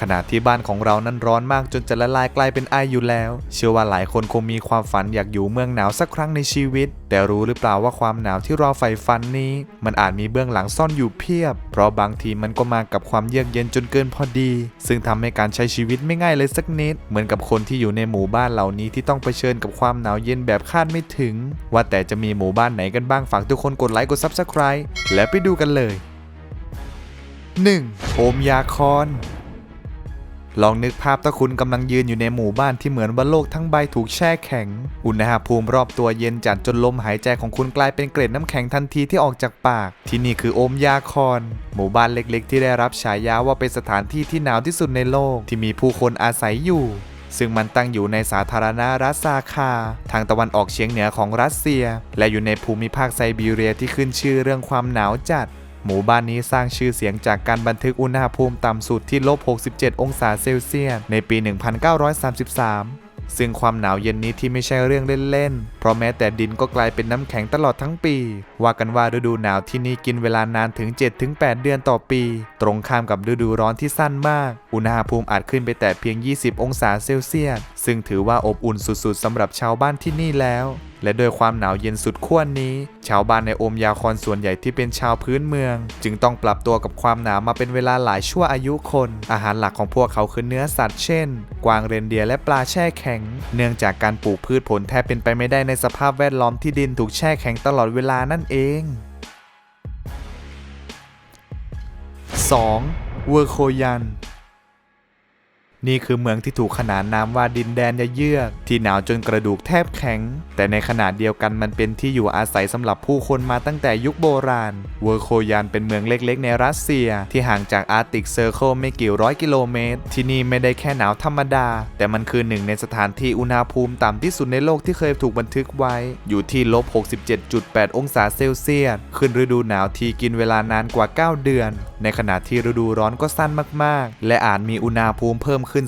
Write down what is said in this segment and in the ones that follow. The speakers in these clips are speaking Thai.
ขณะที่บ้านของเรานั้นร้อนมากจนจะละลายกลายเป็นไออยู่แล้ว เชื่อว่าหลายคนคงมีความฝันอยากอยู่เมืองหนาวสักครั้งในชีวิต แต่รู้หรือเปล่าว่าความหนาวที่เราใฝ่ฝันนี้ มันอาจมีเบื้องหลังซ่อนอยู่เพียบ เพราะบางทีมันก็มากับความเยือกเย็นจนเกินพอดี ซึ่งทำให้การใช้ชีวิตไม่ง่ายเลยสักนิด เหมือนกับคนที่อยู่ในหมู่บ้านเหล่านี้ที่ต้องเผชิญกับความหนาวเย็นแบบคาดไม่ถึง ว่าแต่จะมีหมู่บ้านไหนกันบ้างฝากทุกคนกดไลค์กด Subscribe และไปดูกันเลย 1. โอมยาคอน ลองนึกภาพถ้าคุณกำลังยืนอยู่ในหมู่บ้านที่เหมือนว่าโลกทั้งใบถูกแช่แข็ง อุณหภูมิรอบตัวเย็นจัดจนลมหายใจของคุณกลายเป็นเกล็ดน้ำแข็งทันทีที่ออกจากปาก ที่นี่คือโอมยาคอน หมู่บ้านเล็กๆ ที่ได้รับฉายาว่าเป็นสถานที่ที่หนาวที่สุดในโลกที่มีผู้คนอาศัยอยู่ซึ่งมันตั้งอยู่ในสาธารณรัฐซาคา ทางตะวันออกเฉียงเหนือของรัสเซีย และอยู่ในภูมิภาคไซบีเรียที่ขึ้นชื่อเรื่องความหนาวจัด หมู่บ้านนี้สร้างชื่อเสียงจากการบันทึกอุณหภูมิต่ำสุดที่ลบ 67 องศาเซลเซียสในปี 1933ซึ่งความหนาวเย็นนี้ที่ไม่ใช่เรื่องเล่นๆ เพราะแม้แต่ดินก็กลายเป็นน้ำแข็งตลอดทั้งปี ว่ากันว่าฤดูหนาวที่นี่กินเวลานานถึง 7-8 เดือนต่อปี ตรงข้ามกับฤดูร้อนที่สั้นมาก อุณหภูมิอาจขึ้นไปแต่เพียง 20 องศาเซลเซียส ซึ่งถือว่าอบอุ่นสุดๆสำหรับชาวบ้านที่นี่แล้ว และโดยความหนาวเย็นสุดขั้วนี้ ชาวบ้านในโอมยาคอนส่วนใหญ่ที่เป็นชาวพื้นเมือง จึงต้องปรับตัวกับความหนาวมาเป็นเวลาหลายชั่วอายุคน อาหารหลักของพวกเขาคือเนื้อสัตว์เช่น กวางเรนเดียร์และปลาแช่แข็ง เนื่องจากการปลูกพืชผลแทบเป็นไปไม่ได้ในสภาพแวดล้อมที่ดินถูกแช่แข็งตลอดเวลานั่นเอง 2. เวอร์โคยัน นี่คือเมืองที่ถูกขนานนามว่าดินแดนเยือก ที่หนาวจนกระดูกแทบแข็ง แต่ในขณะเดียวกันมันเป็นที่อยู่อาศัยสำหรับผู้คนมาตั้งแต่ยุคโบราณ เวอร์โคยันเป็นเมืองเล็กๆ ในรัสเซีย ที่ห่างจากอาร์ติกเซอร์เคิลไม่กี่ร้อยกิโลเมตร ที่นี่ไม่ได้แค่หนาวธรรมดา แต่มันคือหนึ่งในสถานที่อุณหภูมิต่ำที่สุดในโลกที่เคยถูกบันทึกไว้ อยู่ที่ลบ 67.8 องศาเซลเซียส ขึ้นฤดูหนาวที่กินเวลานานกว่า 9 เดือน ในขณะที่ฤดูร้อนก็สั้นมากๆ และอาจมีอุณหภูมิเพิ่มขึ้น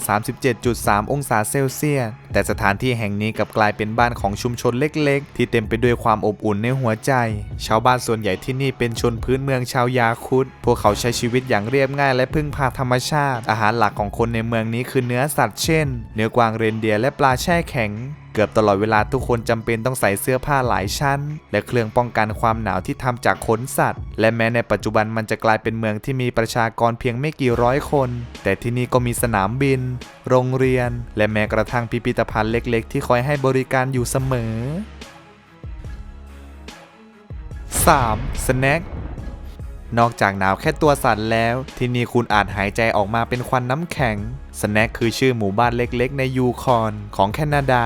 37.3 องศาเซลเซียส แต่สถานที่แห่งนี้กลับกลายเป็นบ้านของชุมชนเล็ก ๆ ที่เต็มไปด้วยความอบอุ่นในหัวใจ ชาวบ้านส่วนใหญ่ที่นี่เป็นชนพื้นเมืองชาวยาคุดพวกเขาใช้ชีวิตอย่างเรียบง่ายและพึ่งพาธรรมชาติ อาหารหลักของคนในเมืองนี้คือเนื้อสัตว์เช่น เนื้อกวางเรนเดียร์และปลาแช่แข็ง กือบตลอดเวลาทุกคนจำเป็นต้องใส่เสื้อผ้าหลายชั้น และเครื่องป้องกันความหนาวที่ทำจากขนสัตว์ และแม้ในปัจจุบันมันจะกลายเป็นเมืองที่มีประชากรเพียงไม่กี่ร้อยคน แต่ที่นี่ก็มีสนามบิน โรงเรียน และแม้กระทั่งพิพิธภัณฑ์เล็ก ๆ ที่คอยให้บริการอยู่เสมอ 3. สแน็คนอกจากหนาวแค่ตัวสั่นแล้ว ที่นี่คุณอาจหายใจออกมาเป็นควันน้ำแข็ง สแน็คคือชื่อหมู่บ้านเล็กๆ ในยูคอนของแคนาดา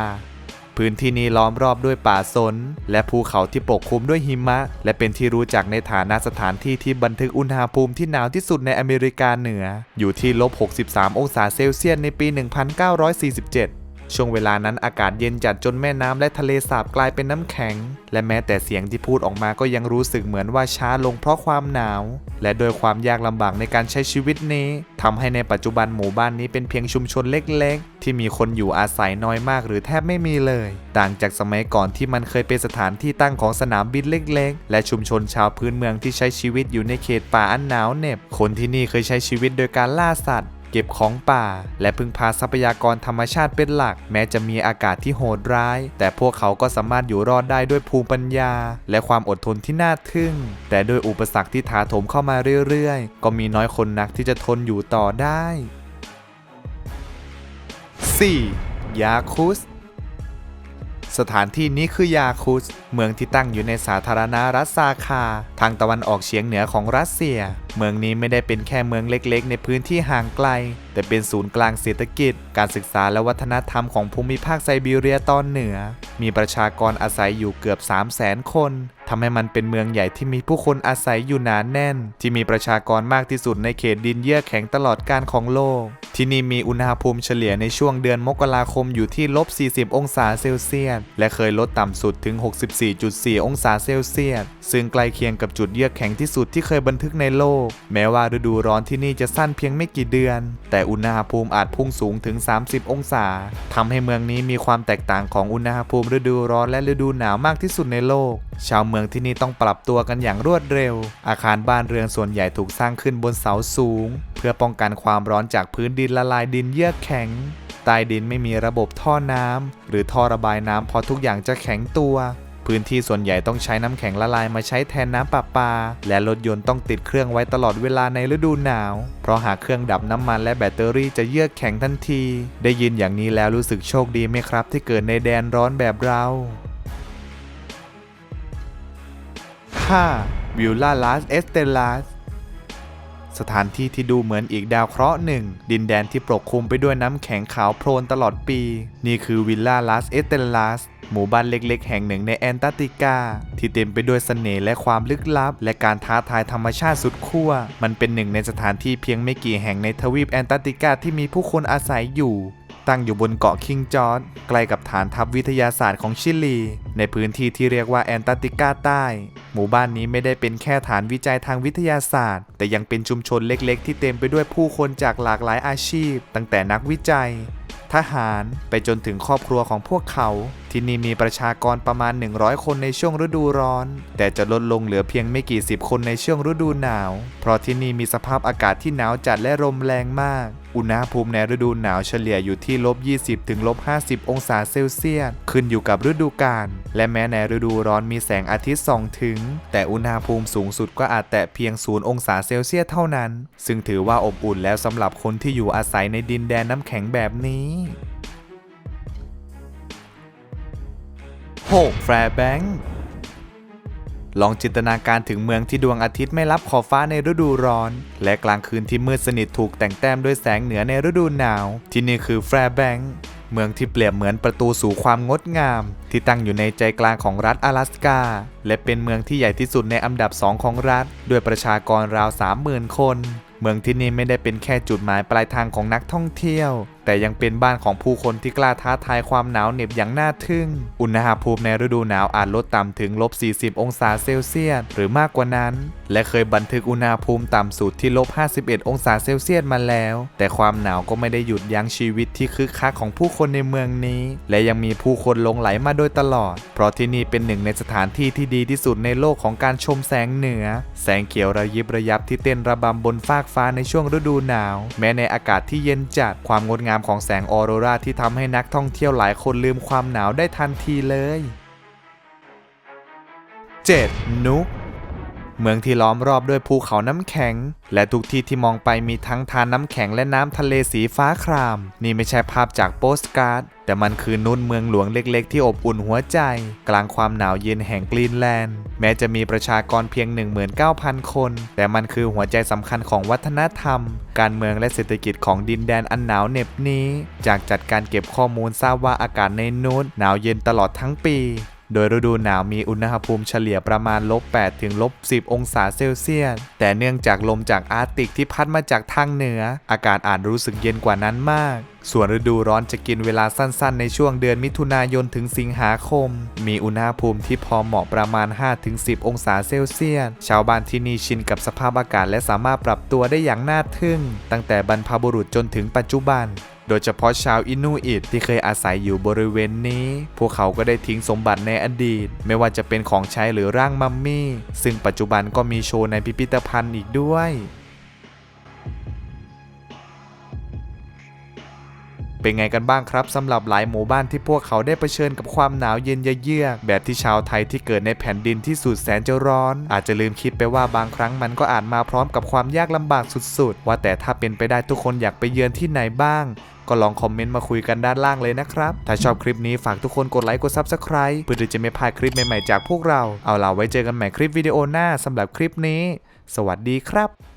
พื้นที่นี้ล้อมรอบด้วยป่าสน และภูเขาที่ปกคลุมด้วยหิมะ และเป็นที่รู้จักในฐานะสถานที่ที่บันทึกอุณหภูมิที่หนาวที่สุดในอเมริกาเหนือ อยู่ที่ลบ 63 องศาเซลเซียสในปี 1947 ช่วงเวลานั้นอากาศเย็นจัดจนแม่น้ำและทะเลสาบกลายเป็นน้ำแข็ง และแม้แต่เสียงที่พูดออกมาก็ยังรู้สึกเหมือนว่าช้าลงเพราะความหนาว และโดยความยากลำบากในการใช้ชีวิตนี้ทำให้ในปัจจุบันหมู่บ้านนี้เป็นเพียงชุมชนเล็ก ๆ ที่มีคนอยู่อาศัยน้อยมากหรือแทบไม่มีเลย ต่างจากสมัยก่อนที่มันเคยเป็นสถานที่ตั้งของสนามบินเล็ก ๆ และชุมชนชาวพื้นเมืองที่ใช้ชีวิตอยู่ในเขตป่าอันหนาวเหน็บคนที่นี่เคยใช้ชีวิตโดยการล่าสัตว์ เก็บของป่า และพึ่งพาทรัพยากรธรรมชาติเป็นหลัก แม้จะมีอากาศที่โหดร้าย แต่พวกเขาก็สามารถอยู่รอดได้ด้วยภูมิปัญญา และความอดทนที่น่าทึ่ง แต่ด้วยอุปสรรคที่ถาโถมเข้ามาเรื่อยๆ ก็มีน้อยคนนักที่จะทนอยู่ต่อได้ 4. ยาคุสสถานที่นี้คือยาคุสเมืองที่ตั้งอยู่ในสาธารณรัฐซาคา ทางตะวันออกเฉียงเหนือของรัสเซีย เมืองนี้ไม่ได้เป็นแค่เมืองเล็กๆ ในพื้นที่ห่างไกล แต่เป็นศูนย์กลางเศรษฐกิจ การศึกษาและวัฒนธรรมของภูมิภาคไซบีเรียตอนเหนือ มีประชากรอาศัยอยู่เกือบ 3 0 0แสนคนทำให้มันเป็นเมืองใหญ่ที่มีผู้คนอาศัยอยู่หนานแน่น ที่มีประชากรมากที่สุดในเขตดินเยือกแข็งตลอดการของโลก ที่นี่มีอุณหภูมิเฉลี่ยในช่วงเดือนมกราคมอยู่ที่ลบ 40 องศาเซลเซียส และเคยลดต่ำสุดถึง 64.4 องศาเซลเซียส ซึ่งใกล้เคียงกับจุดเยือกแข็งที่สุดที่เคยบันทึกในโลก แม้ว่าฤดูร้อนที่นี่จะสั้นเพียงไม่กี่เดือน แต่อุณหภูมิอาจพุ่งสูงถึง 30 องศาทำให้เมืองนี้มีความแตกต่างของอุณหภูมิฤดูร้อนและฤดูหนาวมากที่สุดในโลก ชาวเมืองที่นี่ต้องปรับตัวกันอย่างรวดเร็ว อาคารบ้านเรือนส่วนใหญ่ถูกสร้างขึ้นบนเสาสูง เพื่อป้องกันความร้อนจากพื้นดินละลายดินเยือกแข็งใต้ดินไม่มีระบบท่อน้ำหรือท่อระบายน้ำเพอทุกอย่างจะแข็งตัว พื้นที่ส่วนใหญ่ต้องใช้น้ำแข็งละลายมาใช้แทนน้ำประปา และรถยนต์ต้องติดเครื่องไว้ตลอดเวลาในฤดูหนาว เพราะหากเครื่องดับน้ำมันและแบตเตอรี่จะเยือกแข็งทันที ได้ยินอย่างนี้แล้วรู้สึกโชคดีไหมครับ ที่เกิดในแดนร้อนแบบเรา 5. วิลล่าลาสเอสเตลัส สถานที่ที่ดูเหมือนอีกดาวเคราะห์หนึ่ง ดินแดนที่ปกคลุมไปด้วยน้ำแข็งขาวโพลนตลอดปี นี่คือวิลล่าลาสเอสเตลัสหมู่บ้านเล็กๆ แห่งหนึ่งในแอนตาร์กติกา ที่เต็มไปด้วยเสน่ห์และความลึกลับ และการท้าทายธรรมชาติสุดขั้ว มันเป็นหนึ่งในสถานที่เพียงไม่กี่แห่งในทวีปแอนตาร์กติกาที่มีผู้คนอาศัยอยู่ตั้งอยู่บนเกาะคิงจอร์จใกล้กับฐานทัพวิทยาศาสตร์ของชิลี ในพื้นที่ที่เรียกว่าแอนตาร์กติกาใต้ หมู่บ้านนี้ไม่ได้เป็นแค่ฐานวิจัยทางวิทยาศาสตร์ แต่ยังเป็นชุมชนเล็กๆ ที่เต็มไปด้วยผู้คนจากหลากหลายอาชีพ ตั้งแต่นักวิจัย ทหารไปจนถึงครอบครัวของพวกเขา ที่นี่มีประชากรประมาณ 100 คนในช่วงฤดูร้อน แต่จะลดลงเหลือเพียงไม่กี่สิบคนในช่วงฤดูหนาว เพราะที่นี่มีสภาพอากาศที่หนาวจัดและลมแรงมาก อุณหภูมิในฤดูหนาวเฉลี่ยอยู่ที่ลบ 20 ถึงลบ 50 องศาเซลเซียส ขึ้นอยู่กับฤดูกาล และแม้ในฤดูร้อนมีแสงอาทิตย์ส่องถึง แต่อุณหภูมิสูงสุดก็อาจแตะเพียง 0 องศาเซลเซียสเท่านั้น ซึ่งถือว่าอบอุ่นแล้วสำหรับคนที่อยู่อาศัยในดินแดนน้ำแข็งแบบนี้ 6. แฟร์แบงค์ ลองจินตนาการถึงเมืองที่ดวงอาทิตย์ไม่รับขอบฟ้าในฤดูร้อน และกลางคืนที่มืดสนิทถูกแต่งแต้มด้วยแสงเหนือในฤดูหนาว ที่นี่คือแฟร์แบงค์เมืองที่เปรียบเหมือนประตูสู่ความงดงาม ที่ตั้งอยู่ในใจกลางของรัฐ阿拉สกา และเป็นเมืองที่ใหญ่ที่สุดในอันดับสองของรัฐ ด้วยประชากรราว 30,000 คน เมืองที่นี่ไม่ได้เป็นแค่จุดหมายปลายทางของนักท่องเที่ยว แต่ยังเป็นบ้านของผู้คนที่กล้าท้าทายความหนาวเหน็บอย่างน่าทึ่ง อุณหภูมิในฤดูหนาวอาจลดต่ำถึงลบ 40 องศาเซลเซียสหรือมากกว่านั้น และเคยบันทึกอุณหภูมิต่ำสุดที่ลบ 51 องศาเซลเซียสมาแล้ว แต่ความหนาวก็ไม่ได้หยุดยั้งชีวิตที่คึกคักของผู้คนในเมืองนี้ และยังมีผู้คนหลงไหลมาโดยตลอด เพราะที่นี่เป็นหนึ่งในสถานที่ที่ดีที่สุดในโลกของการชมแสงเหนือ แสงเขียวระยิบระยับที่เต้นระบำบนฟากฟ้าในช่วงฤดูหนาว แม้ในอากาศที่เย็นจัดความงดงามของแสงออโรราที่ทำให้นักท่องเที่ยวหลายคนลืมความหนาวได้ทันทีเลย 7. นุก เมืองที่ล้อมรอบด้วยภูเขาน้ำแข็ง และทุกที่ที่มองไปมีทั้งทานน้ำแข็งและน้ำทะเลสีฟ้าคราม นี่ไม่ใช่ภาพจากโปสการ์ด แต่มันคือนุ่นเมืองหลวงเล็กๆ ที่อบอุ่นหัวใจ กลางความหนาวเย็นแห่งกรีนแลนด์ แม้จะมีประชากรเพียง 19,000 คน แต่มันคือหัวใจสำคัญของวัฒนธรรม การเมืองและเศรษฐกิจของดินแดนอันหนาวเหน็บนี้ จากจัดการเก็บข้อมูลทราบว่าอากาศในนูนหนาวเย็นตลอดทั้งปี โดยฤดูหนาวมีอุณหภูมิเฉลี่ยประมาณลบ8ถึงลบ10 องศาเซลเซียส แต่เนื่องจากลมจากอาร์กติกที่พัดมาจากทางเหนือ อากาศอาจรู้สึกเย็นกว่านั้นมาก ส่วนฤดูร้อนจะกินเวลาสั้นๆ ในช่วงเดือนมิถุนายนถึงสิงหาคม มีอุณหภูมิที่พอเหมาะประมาณ 5-10 องศาเซลเซียส ชาวบ้านที่นี่ชินกับสภาพอากาศและสามารถปรับตัวได้อย่างน่าทึ่ง ตั้งแต่บรรพบุรุษจนถึงปัจจุบัน โดยเฉพาะชาวอินูอิตที่เคยอาศัยอยู่บริเวณนี้ พวกเขาก็ได้ทิ้งสมบัติในอดีต ไม่ว่าจะเป็นของใช้หรือร่างมัมมี่ ซึ่งปัจจุบันก็มีโชว์ในพิพิธภัณฑ์อีกด้วยเป็นไงกันบ้างครับสำหรับหลายหมู่บ้านที่พวกเขาได้เผชิญกับความหนาวเย็นเยือกแบบที่ชาวไทยที่เกิดในแผ่นดินที่สุดแสนจะร้อน อาจจะลืมคิดไปว่าบางครั้งมันก็อาจมาพร้อมกับความยากลำบากสุดๆ ว่าแต่ถ้าเป็นไปได้ทุกคนอยากไปเยือนที่ไหนบ้าง ก็ลองคอมเมนต์มาคุยกันด้านล่างเลยนะครับ ถ้าชอบคลิปนี้ฝากทุกคนกดไลค์กด Subscribe เพื่อที่จะไม่พลาดคลิปใหม่ๆจากพวกเรา เอาล่ะไว้เจอกันใหม่คลิปวิดีโอหน้าสำหรับคลิปนี้ สวัสดีครับ